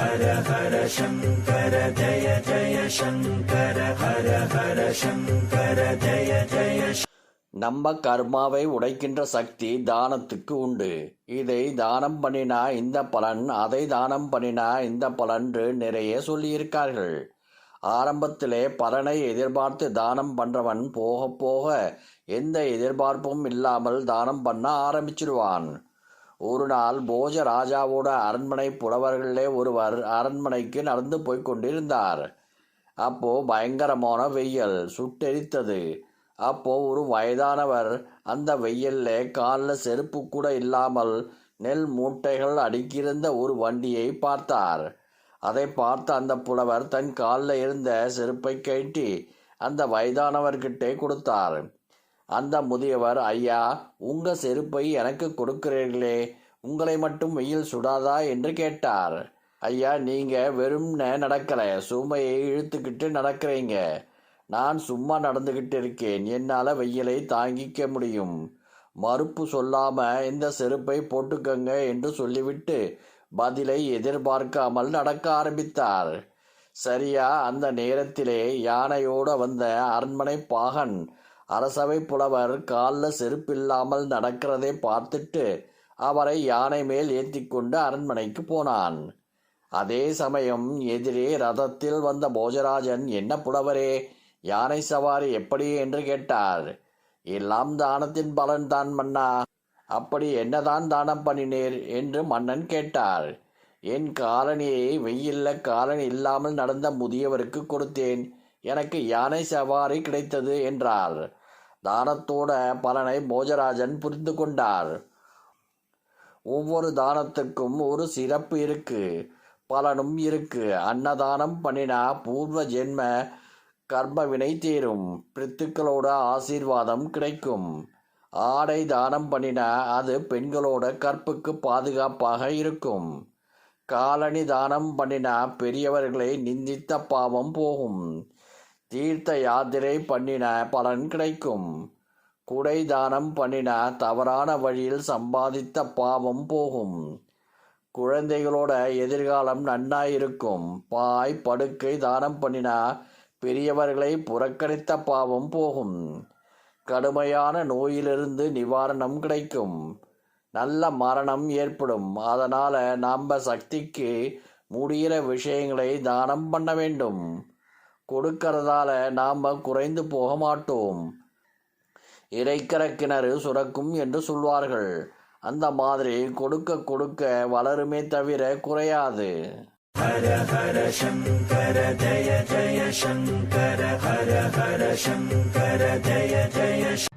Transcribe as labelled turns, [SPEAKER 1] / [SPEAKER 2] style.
[SPEAKER 1] ஹர ஹர சங்கர ஜய ஜய சங்கர ஹர ஹர சங்கர ஜய ஜய
[SPEAKER 2] நம்ம கர்மாவை உடைக்கின்ற சக்தி தானத்துக்கு உண்டு. இதை தானம் பண்ணினா இந்த பலன் அதை தானம் பண்ணினா இந்த பலன்று நிறைய சொல்லியிருக்கார்கள். ஆரம்பத்திலே பலனை எதிர்பார்த்து தானம் பண்றவன் போக போக எந்த எதிர்பார்ப்பும் இல்லாமல் தானம் பண்ண ஆரம்பிச்சிடுவான் ஒரு நாள் போஜ ராஜாவோட அரண்மனை புலவர்களே ஒருவர் அரண்மனைக்கு நடந்து போய் கொண்டிருந்தார். அப்போ பயங்கரமான வெயில் சுட்டெரித்தது. அப்போ ஒரு வயதானவர் அந்த வெயில்ல காலில் செருப்பு கூட இல்லாமல் நெல் மூட்டைகள் அடுக்கியிருந்த ஒரு வண்டியை பார்த்தார். அதை பார்த்த அந்த புலவர் தன் காலில் இருந்த செருப்பை கழட்டி அந்த வயதானவர்கிட்டே கொடுத்தார். அந்த முதியவர் ஐயா உங்க செருப்பை எனக்கு கொடுக்கிறீர்களே உங்களை மட்டும் வெயில் சுடாதா? என்று கேட்டார். ஐயா நீங்க வெறும் நடக்கல சுமையை இழுத்துக்கிட்டு நடக்கிறீங்க. நான் சும்மா நடந்துகிட்டு இருக்கேன் என்னால் வெயிலை தாங்கிக்க முடியும். மறுப்பு சொல்லாம இந்த செருப்பை போட்டுக்கங்க என்று சொல்லிவிட்டு பதிலை எதிர்பார்க்காமல் நடக்க ஆரம்பித்தார். சரியா அந்த நேரத்திலே யானையோட வந்த அரண்மனை பாகன் அரசவை புலவர் காலில் செருப்பில்லாமல் நடக்கிறதை பார்த்துட்டு அவரை யானை மேல் ஏற்றிக்கொண்டு அரண்மனைக்கு போனான். அதே சமயம் எதிரே ரதத்தில் வந்த போஜராஜன் என்ன புலவரே யானை சவாரி எப்படி? என்று கேட்டார். எல்லாம் தானத்தின் பலன் தான் மன்னா அப்படி என்னதான் தானம் பண்ணினீர்? என்று மன்னன் கேட்டார். என் காலனியை வெயில்ல காலனி இல்லாமல் நடந்த முதியவருக்கு கொடுத்தேன். எனக்கு யானை சவாரி கிடைத்தது என்றார் தானத்தோட பலனை போஜராஜன் புரிந்து கொண்டார். ஒவ்வொரு தானத்துக்கும் ஒரு சிறப்பு இருக்கு பலனும் இருக்கு. அன்னதானம் பண்ணினா பூர்வ ஜென்ம கர்மவினை தீரும் பிரித்துக்களோட ஆசீர்வாதம் கிடைக்கும். ஆடை தானம் பண்ணினா அது பெண்களோட கற்புக்கு பாதுகாப்பாக இருக்கும். காலணி தானம் பண்ணினா பெரியவர்களை நிந்தித்த பாவம் போகும். தீர்த்த யாத்திரை பண்ணின பலன் கிடைக்கும். குடை தானம் பண்ணின தவறான வழியில் சம்பாதித்த பாவம் போகும். குழந்தைகளோட எதிர்காலம் நன்னாயிருக்கும். பாய் படுக்கை தானம் பண்ணினா பெரியவர்களை புறக்கணித்த பாவம் போகும். கடுமையான நோயிலிருந்து நிவாரணம் கிடைக்கும். நல்ல மரணம் ஏற்படும். அதனால நம்ம சக்திக்கு முடிகிற விஷயங்களை தானம் பண்ண வேண்டும். கொடுக்கறதால நாம் குறைந்து போக மாட்டோம். இறைக்கிற கிணறு சுரக்கும் என்று சொல்வார்கள். அந்த மாதிரி கொடுக்க கொடுக்க வளருமே தவிர குறையாது.
[SPEAKER 1] ஹர ஹர சங்கர ஜய ஜய சங்கர ஹர ஹர சங்கர ஜய ஜய